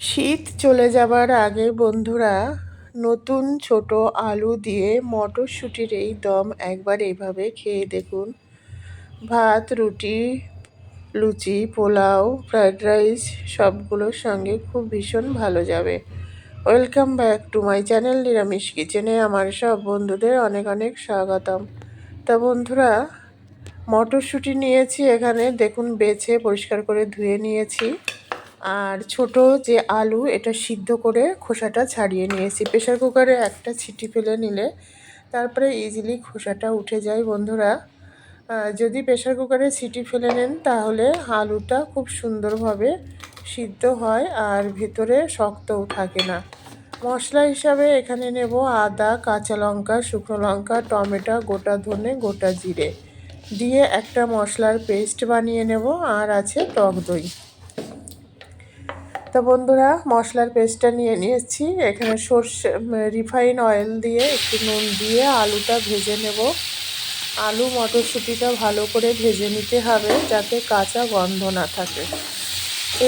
শীত চলে যাবার আগে বন্ধুরা, নতুন ছোট আলু দিয়ে মটরশুঁটির এই দম একবার এইভাবে খেয়ে দেখুন। ভাত, রুটি, লুচি, পোলাও ফ্রায়েড রাইস সবগুলোর সঙ্গে খুব ভীষণ ভালো যাবে। Welcome back to my channel নিরামিষ কিচেনে। আমার সব বন্ধুদের অনেক অনেক স্বাগতম। তা বন্ধুরা, মটরশুঁটি নিয়েছি এখানে। দেখুন, বেছে পরিষ্কার করে ধুয়ে নিয়েছি। আর ছোট যে আলু, এটা সিদ্ধ করে খোসাটা ছাড়িয়ে নিয়েছি। প্রেশার কুকারে একটা ছিটি ফেলে নিলে তারপরে ইজিলি খোসাটা উঠে যায়। বন্ধুরা যদি প্রেশার কুকারে সিটি ফেলে নেন, তাহলে আলুটা খুব সুন্দরভাবে সিদ্ধ হয় আর ভেতরে শক্তও থাকে না। মশলা হিসাবে এখানে নেব আদা, কাঁচা লঙ্কা, শুকনো লঙ্কা, টমেটো, গোটা ধনে, গোটা জিরে। দিয়ে একটা মশলার পেস্ট বানিয়ে নেব। আর আছে টক দই। তো বন্ধুরা, মশলার পেস্টটা নিয়ে নিয়েছি। এখানে সর্ষে রিফাইন অয়েল দিয়ে একটু নুন দিয়ে আলুটা ভেজে নেব। আলু মটরশুঁটিটা ভালো করে ভেজে নিতে হবে যাতে কাঁচা গন্ধ না থাকে।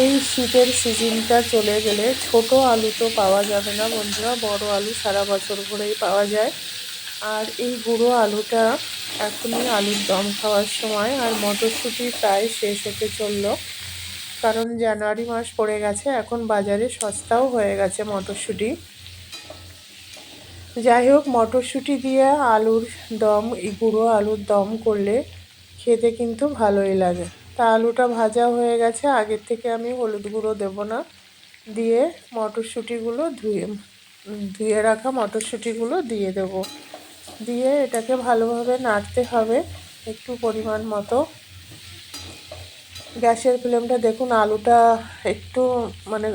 এই শীতের সিজনটা চলে গেলে ছোট আলু তো পাওয়া যাবে না বন্ধুরা, বড় আলু সারা বছর ভরেই পাওয়া যায়। আর এই গুঁড়ো আলুটা এখনই আলুর দম খাওয়ার সময়, আর মটরশুঁটি প্রায় শেষ হতে চলল। কারণ জানুয়ারি মাস পড়ে গেছে, এখন বাজারে সস্তাও হয়ে গেছে মটরশুঁটি। যাই হোক, মটরশুঁটি দিয়ে আলুর দম গুঁড়ো আলুর দম করলে খেতে কিন্তু ভালোই লাগে। তা আলুটা ভাজা হয়ে গেছে, আগের থেকে আমি হলুদ গুঁড়ো দেব না। দিয়ে মটরশুঁটিগুলো ধুয়ে ধুয়ে রাখা মটরশুঁটিগুলো দিয়ে দেব। দিয়ে এটাকে ভালোভাবে নাড়তে হবে একটু পরিমাণ মতো। গ্যাসের ফ্লেমটা দেখুন, আলুটা একটু মানে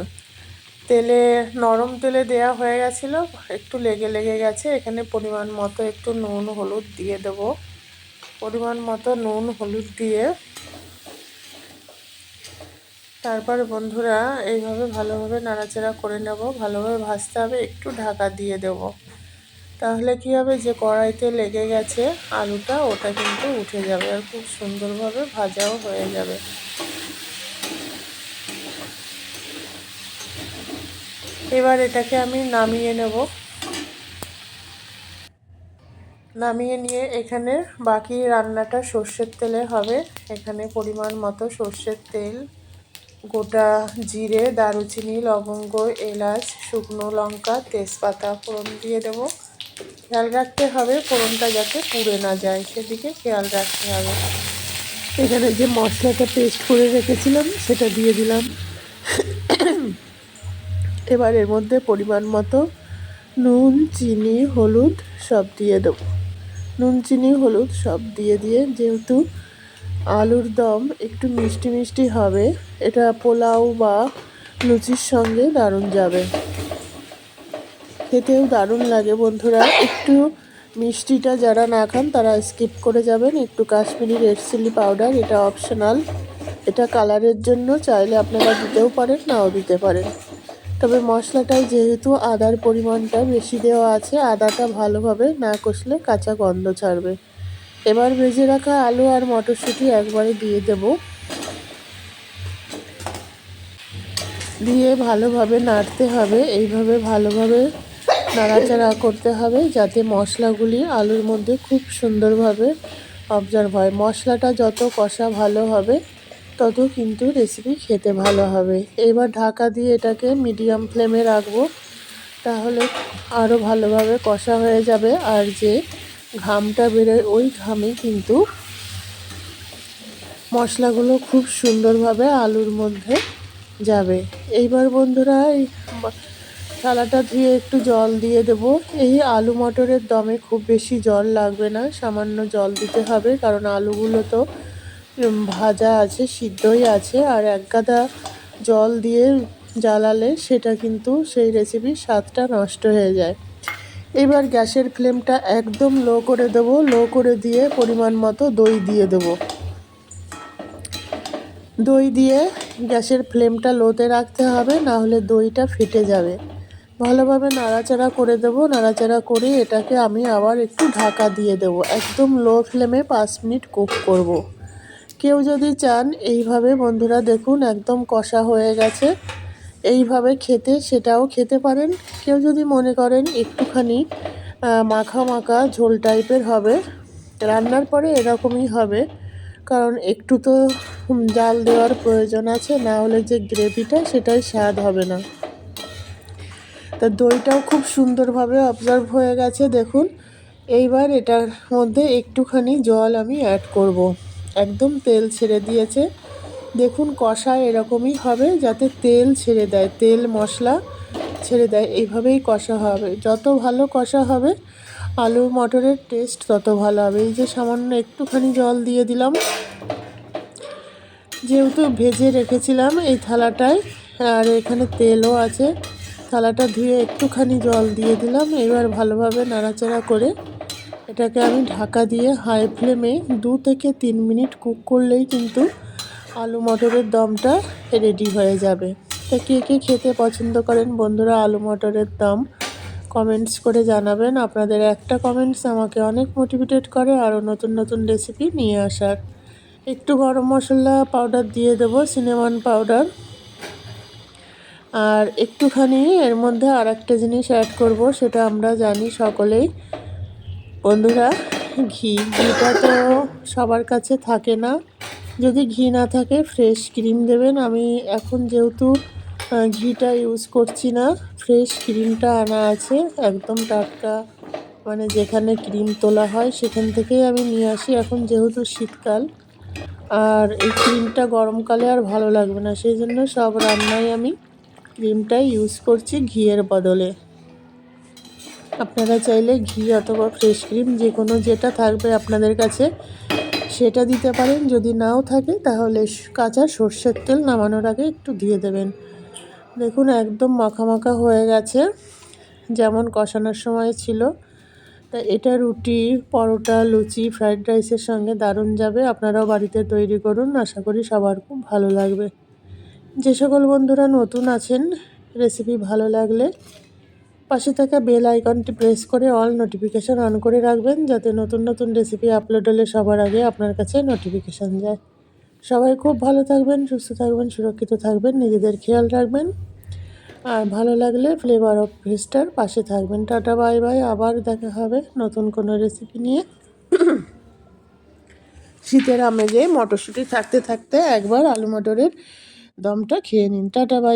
তেলে, নরম তেলে দেয়া হয়ে গেছিল, একটু লেগে লেগে গেছে। এখানে পরিমাণ মতো একটু নুন, হলুদ দিয়ে দেব। পরিমাণ মতো নুন, হলুদ দিয়ে। তারপর বন্ধুরা, এইভাবে ভালোভাবে নাড়াচাড়া করে নেব। ভালোভাবে ভাজতে হবে, একটু ঢাকা দিয়ে দেব। তাহলে কি হবে, যে কড়াইতে লেগে গেছে আলুটা, ওটা কিন্তু উঠে যাবে আর খুব সুন্দরভাবে ভাজাও হয়ে যাবে। এবার এটাকে আমি নামিয়ে নেব। নামিয়ে নিয়ে এখানে বাকি রান্নাটা সর্ষের তেলে হবে। এখানে পরিমাণ মতো সর্ষের তেল, গোটা জিরে, দারুচিনি, লবঙ্গ, এলাচ, শুকনো লঙ্কা, তেজপাতা ফোড়ন দিয়ে দেবো। খেয়াল রাখতে হবে ফোড়নটা যাতে পুড়ে না যায়, সেদিকে খেয়াল রাখতে হবে। এখানে যে মশলাটা পেস্ট করে রেখেছিলাম, সেটা দিয়ে দিলাম। এবার এর মধ্যে পরিমাণ মতো নুন, চিনি, হলুদ সব দিয়ে দেবো। নুন, চিনি, হলুদ সব দিয়ে দিয়ে যেহেতু আলুর দম একটু মিষ্টি মিষ্টি হবে, এটা পোলাও বা লুচির সঙ্গে দারুণ যাবে। খেতেও দারুণ লাগে বন্ধুরা। একটু মিষ্টিটা যারা না খান, তারা স্কিপ করে যাবেন। একটু কাশ্মীরি রেড চিলি পাউডার, এটা অপশনাল। এটা কালারের জন্য চাইলে আপনারা দিতেও পারেন, নাও দিতে পারেন। তবে মশলাটায় যেহেতু আদার পরিমাণটা বেশি দেওয়া আছে, আদাটা ভালোভাবে না কষলে কাঁচা গন্ধ ছাড়বে। এবার ভেজে রাখা আলু আর মটরশুঁটি একবারে দিয়ে দেব। দিয়ে ভালোভাবে নাড়তে হবে, এইভাবে ভালোভাবে নাড়াচাড়া করতে হবে যাতে মশলাগুলি আলুর মধ্যে খুব সুন্দরভাবে অবজার্ভ হয়। মশলাটা যত কষা ভালো হবে তত কিন্তু রেসিপি খেতে ভালো হবে। এবার ঢাকা দিয়ে এটাকে মিডিয়াম ফ্লেমে রাখব। তাহলে আরও ভালোভাবে কষা হয়ে যাবে। আর যে ঘামটা বেরোয়, ওই ঘামে কিন্তু মশলাগুলো খুব সুন্দরভাবে আলুর মধ্যে যাবে। এইবার বন্ধুরা, এই থালাটা ধুয়ে একটু জল দিয়ে দেব। এই আলু মটরের দমে খুব বেশি জল লাগবে না, সামান্য জল দিতে হবে। কারণ আলুগুলো তো ভাজা আছে, সিদ্ধই আছে, আর এক গাদা জল দিয়ে জ্বালালে সেটা কিন্তু সেই রেসিপির স্বাদটা নষ্ট হয়ে যায়। এবার গ্যাসের ফ্লেমটা একদম লো করে দেবো লো করে দিয়ে পরিমাণ মতো দই দিয়ে দেবো। দই দিয়ে গ্যাসের ফ্লেমটা লোতে রাখতে হবে না হলে দইটা ফেটে যাবে। ভালোভাবে নাড়াচাড়া করে দেবো, নাড়াচাড়া করে এটাকে আমি আবার একটু ঢাকা দিয়ে দেবো। একদম লো ফ্লেমে পাঁচ মিনিট কুক করব। কেউ যদি চান, এইভাবে বন্ধুরা দেখুন, একদম কষা হয়ে গেছে। এইভাবে খেতে সেটাও খেতে পারেন। কেউ যদি মনে করেন একটুখানি মাখা মাখা ঝোল টাইপের হবে, রান্নার পরে এরকমই হবে। কারণ একটু তো জাল দেওয়ার প্রয়োজন আছে, না হলে যে গ্রেভিটা সেটাই স্বাদ হবে না। তা দইটাও খুব সুন্দরভাবে অবজার্ভ হয়ে গেছে, দেখুন। এইবার এটার মধ্যে একটুখানি জল আমি অ্যাড করব। একদম তেল ছেড়ে দিয়েছে। দেখুন কষা এরকমই হবে, যাতে তেল ছেড়ে দেয়, তেল মশলা ছেড়ে দেয়, এইভাবেই কষা হবে। যত ভালো কষা হবে, আলু মটরের টেস্ট তত ভালো হবে। এই যে সামান্য একটুখানি জল দিয়ে দিলাম। যেহেতু ভেজে রেখেছিলাম এই থালাটায়, আর এখানে তেলও আছে, থালাটা ধুয়ে একটুখানি জল দিয়ে দিলাম। এবার ভালোভাবে নাড়াচাড়া করে এটাকে আমি ঢাকা দিয়ে হাই ফ্লেমে দু থেকে তিন মিনিট কুক করলেই কিন্তু আলু মটরের দমটা রেডি হয়ে যাবে। তা কে কে খেতে পছন্দ করেন বন্ধুরা আলু মটরের দম? কমেন্টস করে জানাবেন। আপনাদের একটা কমেন্টস আমাকে অনেক মোটিভেটেড করে আরও নতুন নতুন রেসিপি নিয়ে আসার। একটু গরম মশলা পাউডার দিয়ে দেবো সিনেমান পাউডার। আর একটুখানি এর মধ্যে আর একটা জিনিস অ্যাড করব, সেটা আমরা জানি সকলেই। বন্ধুরা, ঘি, ঘিটা তো সবার কাছে থাকে না। যদি ঘি না থাকে ফ্রেশ ক্রিম দেবেন। আমি এখন যেহেতু ঘিটা ইউজ করছি না ফ্রেশ ক্রিমটা আনা আছে, একদম টাটকা মানে যেখানে ক্রিম তোলা হয়, সেখান থেকেই আমি নিয়ে আসি। এখন যেহেতু শীতকাল, আর এই ক্রিমটা গরমকালে আর ভালো লাগবে না, সেই জন্য সব রান্নায় আমি ক্রিমটাই ইউজ করছি, ঘিয়ের বদলে। আপনারা চাইলে ঘি অথবা ফ্রেশ ক্রিম যে কোনো যেটা থাকবে আপনাদের কাছে, সেটা দিতে পারেন। যদি নাও থাকে, তাহলে কাঁচা সর্ষের তেল নামানোর আগে একটু দিয়ে দেবেন। দেখুন, একদম মাখা মাখা হয়ে গেছে, যেমন কষানোর সময় ছিল। তা এটা রুটি, পরোটা, লুচি ফ্রাইড রাইসের সঙ্গে দারুণ যাবে। আপনারাও বাড়িতে তৈরি করুন, আশা করি সবার খুব ভালো লাগবে। যে সকল বন্ধুরা নতুন আছেন রেসিপি ভালো লাগলে পাশে থাকা বেল আইকনটি প্রেস করে অল নোটিফিকেশান অন করে রাখবেন যাতে নতুন নতুন রেসিপি আপলোড হলে সবার আগে আপনার কাছে নোটিফিকেশান যায়। সবাই খুব ভালো থাকবেন, সুস্থ থাকবেন, সুরক্ষিত থাকবেন, নিজেদের খেয়াল রাখবেন। আর ভালো লাগলে ফ্লেভার অফ ভেস্টার পাশে থাকবেন। Tata, bye bye. আবার দেখা হবে নতুন কোনো রেসিপি নিয়ে। শীতের আমেজে মটরশুঁটি থাকতে থাকতে একবার আলু মটরের দমটা খেয়ে নিন। Tata bye.